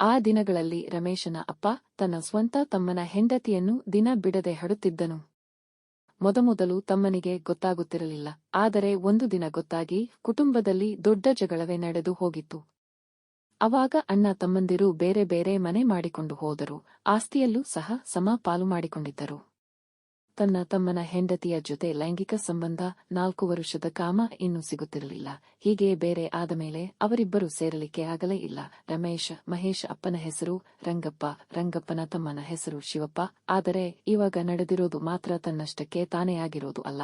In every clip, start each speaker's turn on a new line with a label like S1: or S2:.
S1: ಆ ದಿನಗಳಲ್ಲಿ ರಮೇಶನ ಅಪ್ಪ ತನ್ನ ಸ್ವಂತ ತಮ್ಮನ ಹೆಂಡತಿಯನ್ನು ದಿನ ಬಿಡದೆ ಹಡುತ್ತಿದ್ದನು ಮೊದಮೊದಲು ತಮ್ಮನಿಗೆ ಗೊತ್ತಾಗುತ್ತಿರಲಿಲ್ಲ, ಆದರೆ ಒಂದು ದಿನ ಗೊತ್ತಾಗಿ ಕುಟುಂಬದಲ್ಲಿ ದೊಡ್ಡ ಜಗಳವೇ ನಡೆದು ಹೋಗಿತ್ತು. ಅವಾಗ ಅಣ್ಣ ತಮ್ಮಂದಿರು ಬೇರೆ ಬೇರೆ ಮನೆ ಮಾಡಿಕೊಂಡು ಹೋದರು, ಆಸ್ತಿಯಲ್ಲೂ ಸಹ ಸಮ ಪಾಲು ಮಾಡಿಕೊಂಡಿದ್ದರು. ತನ್ನ ತಮ್ಮನ ಹೆಂಡತಿಯ ಜೊತೆ ಲೈಂಗಿಕ ಸಂಬಂಧ ನಾಲ್ಕು ವರುಷದ ಕಾಮ ಇನ್ನೂ ಸಿಗುತ್ತಿರಲಿಲ್ಲ. ಹೀಗೆ ಬೇರೆ ಆದ ಮೇಲೆ ಅವರಿಬ್ಬರು ಸೇರಲಿಕ್ಕೆ ಆಗಲೇ ಇಲ್ಲ. ರಮೇಶ್, ಮಹೇಶ್ ಅಪ್ಪನ ಹೆಸರು ರಂಗಪ್ಪ. ರಂಗಪ್ಪನ ತಮ್ಮನ ಹೆಸರು ಶಿವಪ್ಪ. ಆದರೆ ಇವಾಗ ನಡೆದಿರೋದು ಮಾತ್ರ ತನ್ನಷ್ಟಕ್ಕೆ ತಾನೇ ಆಗಿರೋದು ಅಲ್ಲ.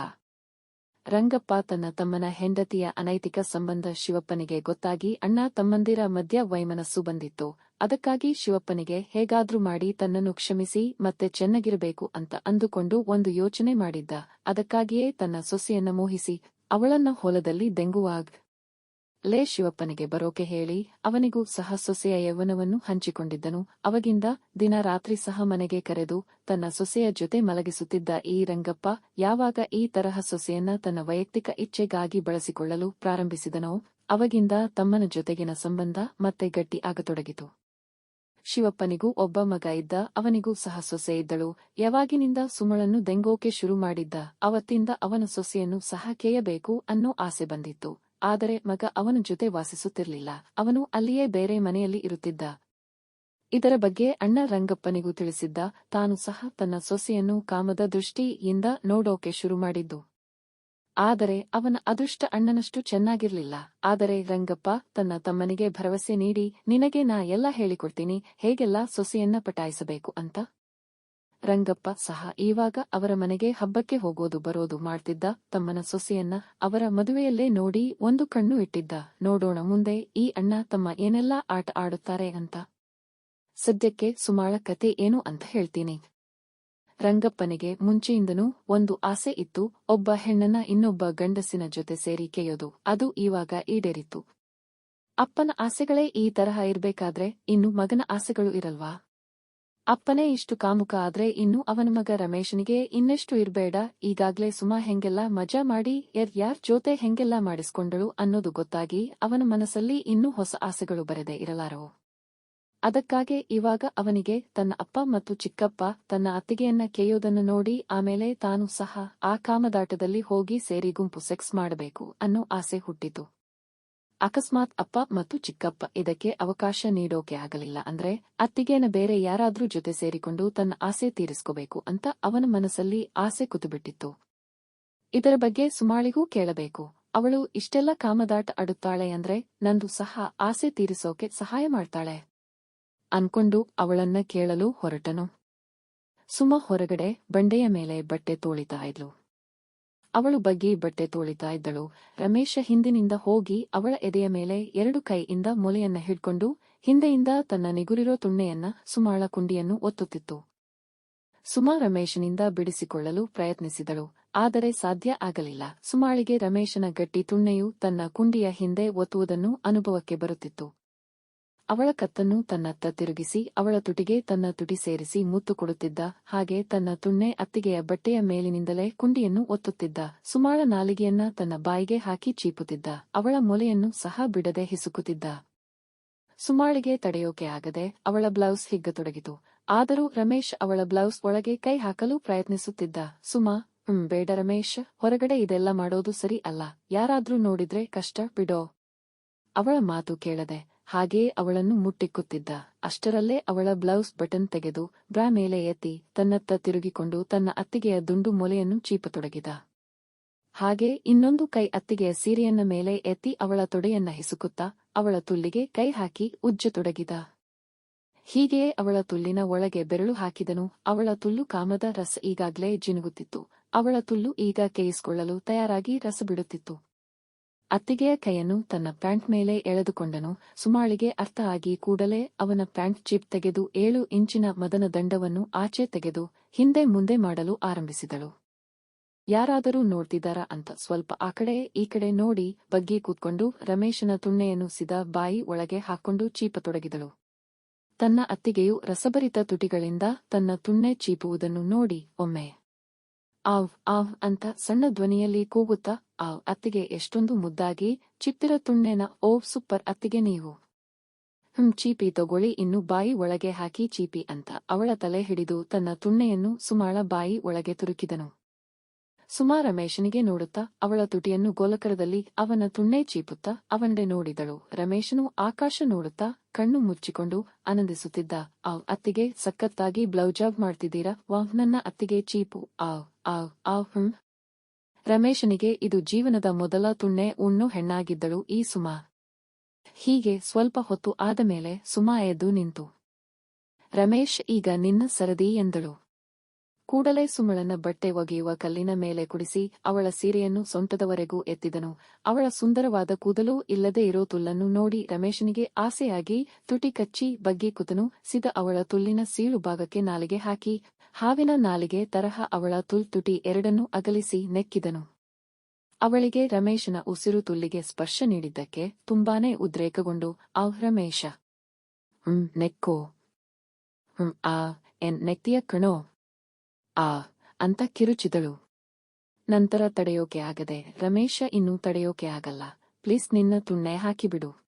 S1: ರಂಗಪ್ಪ ತನ್ನ ತಮ್ಮನ ಹೆಂಡತಿಯ ಅನೈತಿಕ ಸಂಬಂಧ ಶಿವಪ್ಪನಿಗೆ ಗೊತ್ತಾಗಿ ಅಣ್ಣ ತಮ್ಮಂದಿರ ಮಧ್ಯ ವೈಮನಸ್ಸು ಬಂದಿತ್ತು. ಅದಕ್ಕಾಗಿ ಶಿವಪ್ಪನಿಗೆ ಹೇಗಾದ್ರೂ ಮಾಡಿ ತನ್ನನ್ನು ಕ್ಷಮಿಸಿ ಮತ್ತೆ ಚೆನ್ನಾಗಿರಬೇಕು ಅಂತ ಅಂದುಕೊಂಡು ಒಂದು ಯೋಚನೆ ಮಾಡಿದ್ದ. ಅದಕ್ಕಾಗಿಯೇ ತನ್ನ ಸೊಸೆಯನ್ನ ಮೋಹಿಸಿ, ಅವಳನ್ನ ಹೊಲದಲ್ಲಿ ದೆಂಗುವಾಗ್ ಲೇ ಶಿವಪ್ಪನಿಗೆ ಬರೋಕೆ ಹೇಳಿ, ಅವನಿಗೂ ಸಹ ಸೊಸೆಯ ಯೌವನವನ್ನು ಹಂಚಿಕೊಂಡಿದ್ದನು. ಅವಗಿಂದ ದಿನ ರಾತ್ರಿ ಸಹ ಮನೆಗೆ ಕರೆದು ತನ್ನ ಸೊಸೆಯ ಜೊತೆ ಮಲಗಿಸುತ್ತಿದ್ದ ಈ ರಂಗಪ್ಪ ಯಾವಾಗ ಈ ತರಹ ಸೊಸೆಯನ್ನ ತನ್ನ ವೈಯಕ್ತಿಕ ಇಚ್ಛೆಗಾಗಿ ಬಳಸಿಕೊಳ್ಳಲು ಪ್ರಾರಂಭಿಸಿದನೋ, ಅವಗಿಂದ ತಮ್ಮನ ಜೊತೆಗಿನ ಸಂಬಂಧ ಮತ್ತೆ ಗಟ್ಟಿ ಆಗತೊಡಗಿತು. ಶಿವಪ್ಪನಿಗೂ ಒಬ್ಬ ಮಗ ಇದ್ದ, ಅವನಿಗೂ ಸಹ ಸೊಸೆ ಇದ್ದಳು. ಯಾವಾಗಿನಿಂದ ಸುಮಳನ್ನು ದೆಂಗೋಕೆ ಶುರು ಮಾಡಿದ್ದ, ಅವತ್ತಿಂದ ಅವನ ಸೊಸೆಯನ್ನು ಸಹ ಕೇಯಬೇಕು ಅನ್ನೋ ಆಸೆ ಬಂದಿತ್ತು. ಆದರೆ ಮಗ ಅವನ ಜೊತೆ ವಾಸಿಸುತ್ತಿರಲಿಲ್ಲ. ಅವನು ಅಲ್ಲಿಯೇ ಬೇರೆ ಮನೆಯಲ್ಲಿ ಇರುತ್ತಿದ್ದ. ಇದರ ಬಗ್ಗೆ ಅಣ್ಣ ರಂಗಪ್ಪನಿಗೂ ತಿಳಿಸಿದ್ದ, ತಾನು ಸಹ ತನ್ನ ಸೊಸೆಯನ್ನು ಕಾಮದ ದೃಷ್ಟಿಯಿಂದ ನೋಡೋಕೆ ಶುರು ಮಾಡಿದ್ದು. ಆದರೆ ಅವನ ಅದೃಷ್ಟ ಅಣ್ಣನಷ್ಟು ಚೆನ್ನಾಗಿರ್ಲಿಲ್ಲ. ಆದರೆ ರಂಗಪ್ಪ, ತನ್ನ ತಮ್ಮನಿಗೆ ಭರವಸೆ ನೀಡಿ, ನಿನಗೆ ನಾ ಎಲ್ಲ ಹೇಳಿಕೊಡ್ತೀನಿ, ಹೇಗೆಲ್ಲ ಸೊಸೆಯನ್ನ ಪಟಾಯಿಸಬೇಕು ಅಂತ? ರಂಗಪ್ಪ ಸಹ ಈವಾಗ ಅವರ ಮನೆಗೆ ಹಬ್ಬಕ್ಕೆ ಹೋಗೋದು ಬರೋದು ಮಾಡ್ತಿದ್ದ, ತಮ್ಮನ ಸೊಸೆಯನ್ನ ಅವರ ಮದುವೆಯಲ್ಲೇ ನೋಡಿ ಒಂದು ಕಣ್ಣು ಇಟ್ಟಿದ್ದ. ನೋಡೋಣ ಮುಂದೆ ಈ ಅಣ್ಣ ತಮ್ಮ ಏನೆಲ್ಲಾ ಆಟ ಆಡುತ್ತಾರೆ ಅಂತ? ಸದ್ಯಕ್ಕೆ ಸುಮಾಳ ಕತೆ ಏನು ಅಂತ ಹೇಳ್ತೀನಿ. ರಂಗಪ್ಪನಿಗೆ ಮುಂಚೆಯಿಂದನೂ ಒಂದು ಆಸೆ ಇತ್ತು, ಒಬ್ಬ ಹೆಣ್ಣನ ಇನ್ನೊಬ್ಬ ಗಂಡಸಿನ ಜೊತೆ ಸೇರಿ ಕೆಯೋದು, ಅದು ಇವಾಗ ಈಡೇರಿತು ಅಪ್ಪನ ಆಸೆಗಳೇ ಈ ತರಹ ಇರ್ಬೇಕಾದ್ರೆ ಇನ್ನು ಮಗನ ಆಸೆಗಳು ಇರಲ್ವಾ? ಅಪ್ಪನೇ ಇಷ್ಟು ಕಾಮುಕ ಆದ್ರೆ ಇನ್ನು ಅವನ ಮಗ ರಮೇಶನಿಗೆ ಇನ್ನೆಷ್ಟು ಇರ್ಬೇಡ, ಈಗಾಗ್ಲೇ ಸುಮಾ ಹೆಂಗೆಲ್ಲ ಮಜಾ ಮಾಡಿ ಯರ್ ಯಾರ್ ಜೊತೆ ಹೆಂಗೆಲ್ಲ ಮಾಡಿಸ್ಕೊಂಡಳು ಅನ್ನೋದು ಗೊತ್ತಾಗಿ ಅವನ ಮನಸ್ಸಲ್ಲಿ ಇನ್ನೂ ಹೊಸ ಆಸೆಗಳು ಬರದೆ ಇರಲಾರವು ಅದಕ್ಕಾಗೆ ಇವಾಗ ಅವನಿಗೆ ತನ್ನ ಅಪ್ಪ ಮತ್ತು ಚಿಕ್ಕಪ್ಪ ತನ್ನ ಅತ್ತಿಗೆಯನ್ನ ಕೇಯೋದನ್ನು ನೋಡಿ ಆಮೇಲೆ ತಾನು ಸಹ ಆ ಕಾಮದಾಟದಲ್ಲಿ ಹೋಗಿ ಸೇರಿ ಗುಂಪು ಸೆಕ್ಸ್ ಮಾಡಬೇಕು ಅನ್ನೋ ಆಸೆ ಹುಟ್ಟಿತು. ಅಕಸ್ಮಾತ್ ಅಪ್ಪ ಮತ್ತು ಚಿಕ್ಕಪ್ಪ ಇದಕ್ಕೆ ಅವಕಾಶ ನೀಡೋಕೆ ಆಗಲಿಲ್ಲ ಅಂದ್ರೆ ಅತ್ತಿಗೆಯನ್ನ ಬೇರೆ ಯಾರಾದ್ರೂ ಜೊತೆ ಸೇರಿಕೊಂಡು ತನ್ನ ಆಸೆ ತೀರಿಸ್ಕೋಬೇಕು ಅಂತ ಅವನ ಮನಸ್ಸಲ್ಲಿ ಆಸೆ ಕುತುಬಿಟ್ಟಿತ್ತು ಇದರ ಬಗ್ಗೆ ಸುಮಾಳಿಗೂ ಕೇಳಬೇಕು. ಅವಳು ಇಷ್ಟೆಲ್ಲ ಕಾಮದಾಟ ಅಡುತ್ತಾಳೆ ಅಂದ್ರೆ ನಂದು ಸಹ ಆಸೆ ತೀರಿಸೋಕೆ ಸಹಾಯ ಮಾಡ್ತಾಳೆ. ಅನ್ಕೊಂಡು ಅವಳನ್ನ ಕೇಳಲು ಹೊರಟನು. ಸುಮ ಹೊರಗಡೆ ಬಂಡೆಯ ಮೇಲೆ ಬಟ್ಟೆ ತೋಳಿತಾ ಇದ್ಲು. ಅವಳು ಬಗ್ಗಿ ಬಟ್ಟೆ ತೋಳಿತಾ ಇದ್ದಳು. ರಮೇಶ ಹಿಂದಿನಿಂದ ಹೋಗಿ ಅವಳ ಎದೆಯ ಮೇಲೆ ಎರಡು ಕೈಯಿಂದ ಮೊಲೆಯನ್ನ ಹಿಡ್ಕೊಂಡು ಹಿಂದೆಯಿಂದ ತನ್ನ ನಿಗುರಿರೋ ತುಣ್ಣೆಯನ್ನ ಸುಮಾಳ ಕುಂಡಿಯನ್ನು ಒತ್ತುತ್ತಿತ್ತು. ಸುಮಾ ರಮೇಶನಿಂದ ಬಿಡಿಸಿಕೊಳ್ಳಲು ಪ್ರಯತ್ನಿಸಿದಳು. ಆದರೆ ಸಾಧ್ಯ ಆಗಲಿಲ್ಲ. ಸುಮಾಳಿಗೆ ರಮೇಶನ ಗಟ್ಟಿ ತುಣ್ಣೆಯು ತನ್ನ ಕುಂಡಿಯ ಹಿಂದೆ ಒತ್ತುವುದನ್ನು ಅನುಭವಕ್ಕೆ ಬರುತ್ತಿತ್ತು. ಅವಳ ಕತ್ತನ್ನು ತನ್ನತ್ತ ತಿರುಗಿಸಿ, ಅವಳ ತುಟಿಗೆ ತನ್ನ ತುಟಿ ಸೇರಿಸಿ ಮುತ್ತು ಕೊಡುತ್ತಿದ್ದ. ಹಾಗೆ ತನ್ನ ತುಣ್ಣೆ ಅತ್ತಿಗೆಯ ಬಟ್ಟೆಯ ಮೇಲಿನಿಂದಲೇ ಕುಂಡಿಯನ್ನು ಒತ್ತುತ್ತಿದ್ದ. ಸುಮಾಳ ನಾಲಿಗೆಯನ್ನ ತನ್ನ ಬಾಯಿಗೆ ಹಾಕಿ ಚೀಪುತ್ತಿದ್ದ. ಅವಳ ಮೊಲೆಯನ್ನು ಸಹ ಬಿಡದೆ ಹಿಸುಕುತ್ತಿದ್ದ. ಸುಮಾಳಿಗೆ ತಡೆಯೋಕೆ ಆಗದೆ ಅವಳ ಬ್ಲೌಸ್ ಹಿಗ್ಗತೊಡಗಿತು. ಆದರೂ ರಮೇಶ್ ಅವಳ ಬ್ಲೌಸ್ ಒಳಗೆ ಕೈ ಹಾಕಲು ಪ್ರಯತ್ನಿಸುತ್ತಿದ್ದ. ಸುಮಾ, ಹ್ಮ್, ಬೇಡ ರಮೇಶ್, ಹೊರಗಡೆ ಇದೆಲ್ಲ ಮಾಡೋದು ಸರಿ ಅಲ್ಲ. ಯಾರಾದ್ರೂ ನೋಡಿದ್ರೆ ಕಷ್ಟ, ಬಿಡೋ. ಅವಳ ಮಾತು ಕೇಳದೆ ಹಾಗೇ ಅವಳನ್ನು ಮುಟ್ಟಿಕ್ಕುತ್ತಿದ್ದ. ಅಷ್ಟರಲ್ಲೇ ಅವಳ ಬ್ಲೌಸ್ ಬಟನ್ ತೆಗೆದು ಬ್ರಾ ಮೇಲೆ ಎತ್ತಿ ತನ್ನತ್ತ ತಿರುಗಿಕೊಂಡು ತನ್ನ ಅತ್ತಿಗೆಯ ದುಂಡು ಮೊಲೆಯನ್ನು ಚೀಪತೊಡಗಿದ. ಹಾಗೆ ಇನ್ನೊಂದು ಕೈ ಅತ್ತಿಗೆಯ ಸೀರೆಯನ್ನ ಮೇಲೆ ಎತ್ತಿ ಅವಳ ತೊಡೆಯನ್ನ ಹಿಸುಕುತ್ತಾ ಅವಳ ತುಲ್ಲಿಗೆ ಕೈ ಹಾಕಿ ಉಜ್ಜತೊಡಗಿದ. ಹೀಗೆಯೇ ಅವಳ ತುಲ್ಲಿನ ಒಳಗೆ ಬೆರಳು ಹಾಕಿದನು. ಅವಳ ತುಲ್ಲು ಕಾಮದ ರಸ ಈಗಾಗ್ಲೇ ಜಿನುಗುತ್ತಿತ್ತು. ಅವಳ ತುಲ್ಲು ಈಗ ಕೇಯಿಸಿಕೊಳ್ಳಲು ತಯಾರಾಗಿ ರಸ ಬಿಡುತ್ತಿತ್ತು ಅತ್ತಿಗೆಯ ಕೈಯನ್ನು ತನ್ನ ಪ್ಯಾಂಟ್ ಮೇಲೆ ಎಳೆದುಕೊಂಡನು. ಸುಮಾಳಿಗೆ ಅರ್ಥ ಆಗಿ ಕೂಡಲೇ ಅವನ ಪ್ಯಾಂಟ್ ಚಿಪ್ ತೆಗೆದು ಏಳು ಇಂಚಿನ ಮದನ ದಂಡವನ್ನು ಆಚೆ ತೆಗೆದು ಹಿಂದೆ ಮುಂದೆ ಮಾಡಲು ಆರಂಭಿಸಿದಳು. ಯಾರಾದರೂ ನೋಡ್ತಿದ್ದಾರಾ ಅಂತ ಸ್ವಲ್ಪ ಆ ಕಡೆ, ಈ ಕಡೆ ನೋಡಿ ಬಗ್ಗಿ ಕೂತ್ಕೊಂಡು ರಮೇಶನ ತುಣ್ಣೆಯನ್ನು ಸಿದ ಬಾಯಿ ಒಳಗೆ ಹಾಕೊಂಡು ಚೀಪತೊಡಗಿದಳು. ತನ್ನ ಅತ್ತಿಗೆಯು ರಸಭರಿತ ತುಟಿಗಳಿಂದ ತನ್ನ ತುಣ್ಣೆ ಚೀಪುವುದನ್ನು ನೋಡಿ ಒಮ್ಮೆ ಆವ್ ಆವ್ ಅಂತ ಸಣ್ಣ ಧ್ವನಿಯಲ್ಲಿ ಕೂಗುತ್ತಾ, ಆವ್ ಅತ್ತಿಗೆ ಎಷ್ಟೊಂದು ಮುದ್ದಾಗಿ, ಚಿತ್ತಿರ ತುಣ್ಣೆನ ಓವ್ ಸೂಪರ್ ಅತ್ತಿಗೆ ನೀವು. ಹ್ಮ್, ಚೀಪಿ ತಗೊಳ್ಳಿ, ಇನ್ನು ಬಾಯಿ ಒಳಗೆ ಹಾಕಿ, ಚೀಪಿ ಅಂತ ಅವಳ ತಲೆ ಹಿಡಿದು ತನ್ನ ತುಣ್ಣೆಯನ್ನು ಸುಮಾಳ ಬಾಯಿ ಒಳಗೆ ತುರುಕಿದನು. ಸುಮಾ ರಮೇಶನಿಗೆ ನೋಡುತ್ತಾ ಅವಳ ತುಟಿಯನ್ನು ಗೋಲಕರದಲ್ಲಿ ಅವನ ತುಣ್ಣೆ ಚೀಪುತ್ತಾ ಅವನಡೆ ನೋಡಿದಳು. ರಮೇಶನು ಆಕಾಶ ನೋಡುತ್ತಾ ಕಣ್ಣು ಮುಚ್ಚಿಕೊಂಡು ಆನಂದಿಸುತ್ತಿದ್ದ, ಆವ್, ಅತ್ತಿಗೆ ಸಖತ್ತಾಗಿ ಬ್ಲೌಜಾಬ್ ಮಾಡ್ತಿದ್ದೀರಾ? ವಾಹ್ ನನ್ನ ಅತ್ತಿಗೆ ಚೀಪು. ಆವ್ ಆವ್ ಆವ್, ಹ್ಮ್. ರಮೇಶನಿಗೆ ಇದು ಜೀವನದ ಮೊದಲ ತುಣ್ಣೆ ಉಣ್ಣು ಹೆಣ್ಣಾಗಿದ್ದಳು ಈ ಸುಮಾ. ಹೀಗೆ ಸ್ವಲ್ಪ ಹೊತ್ತು ಆದ ಮೇಲೆ ಸುಮಾ ಎದ್ದು ನಿಂತು. ರಮೇಶ್, ಈಗ ನಿನ್ನ ಸರದಿ ಎಂದಳು. ಕೂಡಲೇ ಸುಮಳನ ಬಟ್ಟೆ ಒಗೆಯುವ ಕಲ್ಲಿನ ಮೇಲೆ ಕುಡಿಸಿ ಅವಳ ಸೀರೆಯನ್ನು ಸೊಂಟದವರೆಗೂ ಎತ್ತಿದನು. ಅವಳ ಸುಂದರವಾದ ಕೂದಲು ಇಲ್ಲದೆ ಇರೋ ತುಲ್ಲನ್ನು ನೋಡಿ ರಮೇಶನಿಗೆ ಆಸೆಯಾಗಿ ತುಟಿ ಕಚ್ಚಿ ಬಗ್ಗಿ ಕುತನು. ಸಿದ ಅವಳ ತುಲ್ಲಿನ ಸೀಳು ಭಾಗಕ್ಕೆ ನಾಲಿಗೆ ಹಾಕಿ, ಹಾವಿನ ನಾಲಿಗೆ ತರಹ ಅವಳ ತುಲ್ ತುಟಿ ಎರಡನ್ನೂ ಅಗಲಿಸಿ ನೆಕ್ಕಿದನು. ಅವಳಿಗೆ ರಮೇಶನ ಉಸಿರು ತುಲ್ಲಿಗೆ ಸ್ಪರ್ಶ ನೀಡಿದ್ದಕ್ಕೆ ತುಂಬಾನೇ ಉದ್ರೇಕಗೊಂಡು ಆ ರಮೇಶ, ಹ್ಮ್, ನೆಕ್ಕೋ, ಹ್ಮ್, ಆ, ಎನ್, ನೆಕ್ತಿಯ ಕಣೋ ಆ, ಅಂತ ಕಿರುಚಿದಳು. ನಂತರ ತಡೆಯೋಕೆ ಆಗದೆ, ರಮೇಶ ಇನ್ನೂ ತಡೆಯೋಕೆ ಆಗಲ್ಲ. ಪ್ಲೀಸ್ ನಿನ್ನ ತುಣ್ಣೆ ಹಾಕಿಬಿಡು.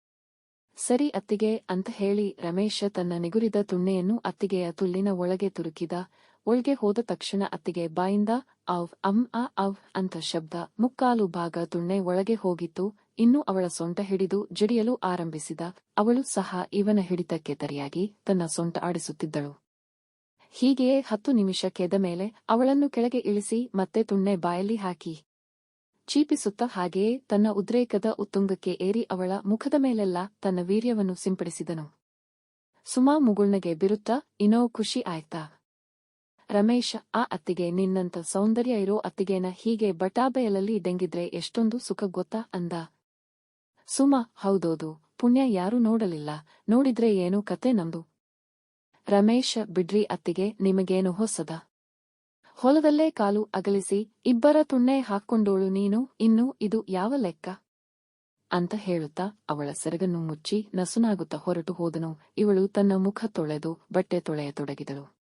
S1: ಸರಿ ಅತ್ತಿಗೆ, ಅಂತ ಹೇಳಿ ರಮೇಶ ತನ್ನ ನಿಗುರಿದ ತುಣ್ಣೆಯನ್ನು ಅತ್ತಿಗೆಯ ತುಲ್ಲಿನ ಒಳಗೆ ತುರುಕಿದ, ಒಳಗೆ ಹೋದ ತಕ್ಷಣ ಅತ್ತಿಗೆ ಬಾಯಿಂದ ಅವ್ ಅಂ, ಆ ಅವ್ ಅಂತ ಶಬ್ದ, ಮುಕ್ಕಾಲು ಭಾಗ ತುಣ್ಣೆ ಒಳಗೆ ಹೋಗಿತ್ತು, ಇನ್ನು ಅವಳ ಸೊಂಟ ಹಿಡಿದು ಜಡಿಯಲು ಆರಂಭಿಸಿದ, ಅವಳು ಸಹ ಇವನ ಹಿಡಿತಕ್ಕೆ ತರಿಯಾಗಿ ತನ್ನ ಸೊಂಟ ಆಡಿಸುತ್ತಿದ್ದಳು. ಹೀಗೆಯೇ ಹತ್ತು ನಿಮಿಷ ಕೆದ ಮೇಲೆ ಅವಳನ್ನು ಕೆಳಗೆ ಇಳಿಸಿ ಮತ್ತೆ ತುಣ್ಣೆ ಬಾಯಲ್ಲಿ ಹಾಕಿ. ಚೀಪಿಸುತ್ತ ಹಾಗೆಯೇ ತನ್ನ ಉದ್ರೇಕದ ಉತ್ತುಂಗಕ್ಕೆ ಏರಿ ಅವಳ ಮುಖದ ಮೇಲೆಲ್ಲ ತನ್ನ ವೀರ್ಯವನ್ನು ಸಿಂಪಡಿಸಿದನು. ಸುಮಾ ಮುಗುಳ್ನಗೆ ಬಿರುತ್ತಾ, ಇನ್ನೋ ಖುಷಿ ಆಯ್ತಾ? ರಮೇಶ, ಆ ಅತ್ತಿಗೆ ನಿನ್ನಂತ ಸೌಂದರ್ಯ ಇರೋ ಅತ್ತಿಗೆನ ಹೀಗೆ ಬಟಾಬೆಯಲಲ್ಲಿ ಡೆಂಗಿದ್ರೆ ಎಷ್ಟೊಂದು ಸುಖ ಗೊತ್ತಾ? ಅಂದ. ಸುಮಾ, ಹೌದೋದು, ಪುಣ್ಯ ಯಾರೂ ನೋಡಲಿಲ್ಲ. ನೋಡಿದ್ರೆ ಏನೂ ಕತೆ ನಮ್ದು. ರಮೇಶ, ಬಿಡ್ರಿ ಅತ್ತಿಗೆ, ನಿಮಗೇನು ಹೊಸದ? ಹೊಲದಲ್ಲೇ ಕಾಲು ಅಗಲಿಸಿ, ಇಬ್ಬರ ತುಣ್ಣೆ ಹಾಕ್ಕೊಂಡೋಳು ನೀನು, ಇನ್ನು ಇದು ಯಾವ ಲೆಕ್ಕ? ಅಂತ ಹೇಳುತ್ತಾ ಅವಳ ಸೆರಗನ್ನು ಮುಚ್ಚಿ ನಸುನಾಗುತ್ತಾ ಹೊರಟು ಹೋದನು. ಇವಳು ತನ್ನ ಮುಖ ತೊಳೆದು ಬಟ್ಟೆ ತೊಳೆಯತೊಡಗಿದಳು.